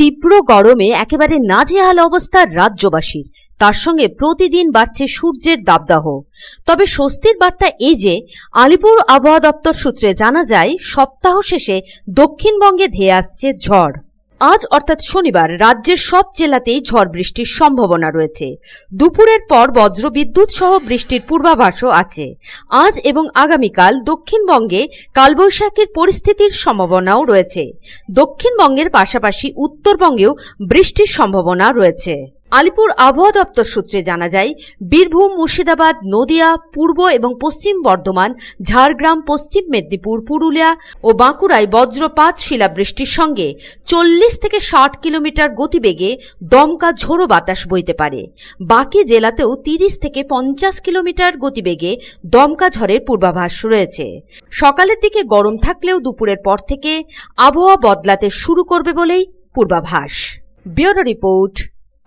তীব্র গরমে একেবারে নাজেহাল অবস্থা রাজ্যবাসীর। তার সঙ্গে প্রতিদিন বাড়ছে সূর্যের দাবদাহ। তবে স্বস্তির বার্তা এই যে, আলিপুর আবহাওয়া দপ্তর সূত্রে জানা যায়, সপ্তাহ শেষে দক্ষিণবঙ্গে ধেয়ে আসছে ঝড়। আজ অর্থাৎ শনিবার রাজ্যের সব জেলাতেই ঝড় বৃষ্টির সম্ভাবনা রয়েছে। দুপুরের পর বজ্রবিদ্যুৎ সহ বৃষ্টির পূর্বাভাসও আছে। আজ এবং আগামীকাল দক্ষিণবঙ্গে কালবৈশাখীর পরিস্থিতির সম্ভাবনাও রয়েছে। দক্ষিণবঙ্গের পাশাপাশি উত্তরবঙ্গেও বৃষ্টির সম্ভাবনা রয়েছে। আলিপুর আবহাওয়া দপ্তর সূত্রে জানা যায়, বীরভূম, মুর্শিদাবাদ, নদিয়া, পূর্ব এবং পশ্চিম বর্ধমান, ঝাড়গ্রাম, পশ্চিম মেদিনীপুর, পুরুলিয়া ও বাঁকুড়ায় বজ্রপাত, শিলাবৃষ্টির সঙ্গে চল্লিশ থেকে ষাট কিলোমিটার গতিবেগে দমকা ঝোড়ো বাতাস বইতে পারে। বাকি জেলাতেও তিরিশ থেকে পঞ্চাশ কিলোমিটার গতিবেগে দমকা ঝড়ের পূর্বাভাস রয়েছে। সকালের দিকে গরম থাকলেও দুপুরের পর থেকে আবহাওয়া বদলাতে শুরু করবে বলেই পূর্বাভাস। Bureau report.